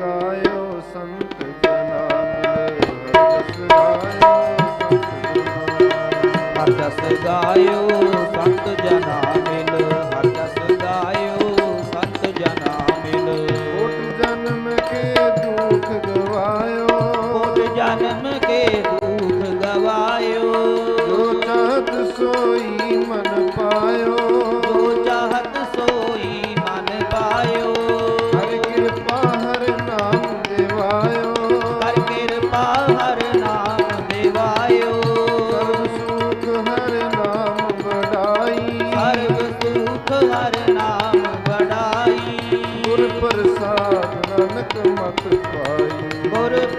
ਗਾਇਓ ਸੰਤ ਜਨਾ ਮਿਲ ਹਰ ਜਸ ਗਾਇਓ ਸੰਤ ਜਨਾ ਹਰ ਜਸ ਗਾਇਓ ਸੰਤ ਜਨਾ ਮਿਲ ਹਰ ਜਸ ਗਾਇਓ ਸੰਤ ਜਨਾ ਮਿਲ ਕੋਟ ਜਨਮ ਕੇ ਦੁਖ ਗਵਾਇਓ। ਕੋਟ ਜਨਮ ਕੇ ਦੁਖ ਗਵਾਇਓ। ਜੋ ਚਾਹਤ ਸੋਈ ਮਨ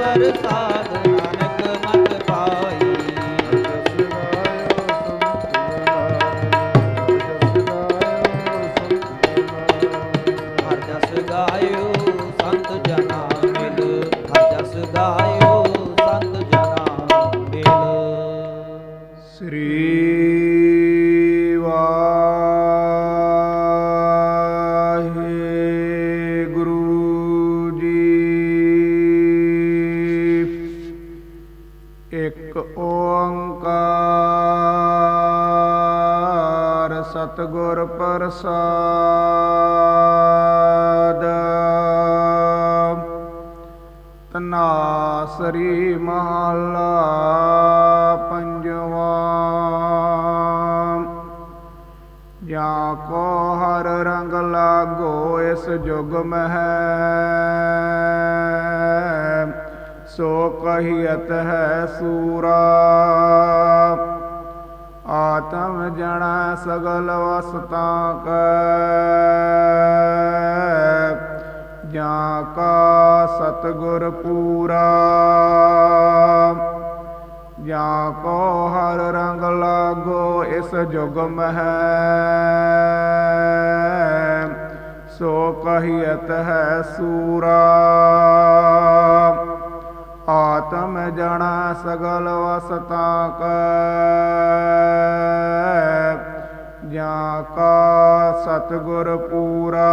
ਗੁਰ ਪ੍ਰਸਾਦ ਇੱਕ ਓੰਕਾਰ ਸਤਿਗੁਰ ਪ੍ਰਸਾਦ। ਤਨਾਸਰੀ ਮਹਲਾ ਪੰਜਵਾ। ਜਾਂ ਕੋ ਹਰ ਰੰਗ ਲਾਗੋ ਇਸ ਜੁਗ ਮਹਿ। ਸੋ ਕਹੀਅਤ ਹੈ ਸੂਰਾ। ਆਤਮ ਜਣਾ ਸਗਲ ਵਸਤਾ ਕੈ। ਜਾਂ ਕਾ ਸਤਗੁਰ ਪੂਰਾ। ਜਾਂ ਕੋ ਹਰ ਰੰਗ ਲਾਗੋ ਇਸ ਜੁਗ ਮਹਿ। ਸੋ ਕਹੀਅਤ ਹੈ ਸੂਰਾ। ਆਤਮ ਜਣਾ ਸਗਲ ਵਸਤਾ ਕੈ ਜਾਂ ਕਾ ਸਤਗੁਰ ਪੂਰਾ।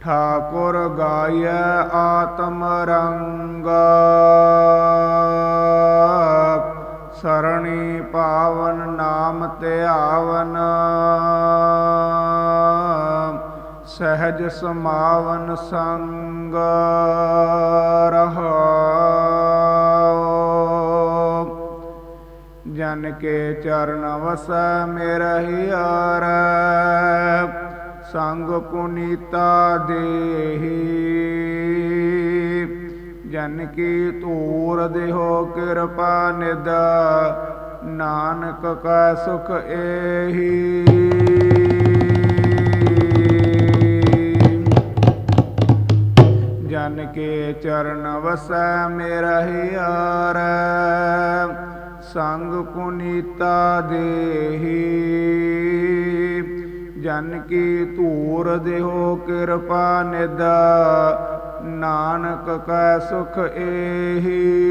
ਠਾਕੁਰ ਗਾਇ ਆਤਮ ਰੰਗ। ਸਰਣੀ ਪਾਵਨ ਨਾਮ ਧਿਆਵਨ। ਸਹਿਜ ਸਮਾਵਨ ਸੰਗ ਰਹਾਉ। ਜਨ ਕੇ ਚਰਨ ਵਸੈ ਮੇਰਹਿ ਯਾਰ, ਸੰਗ ਪੁਨੀਤਾ ਦੇਹੀ। ਜਨ ਕੀ ਤੂਰ ਦੇਹੋ ਕਿਰਪਾ ਨਿਦ ਨਾਨਕ ਕਾ ਸੁਖ ਏਹੀ। ਜਨ ਕੇ ਚਰਨ ਵਸੈ ਮੇਰਾ ਹਿਆਰ ਸੰਗ ਪੁਨੀਤਾ ਦੇਹੀ। ਜਨ ਕੀ ਧੂਰ ਦੇਹੋ ਕਿਰਪਾ ਨਿਦਾ ਨਾਨਕ ਕਾ ਸੁਖ ਏਹੀ।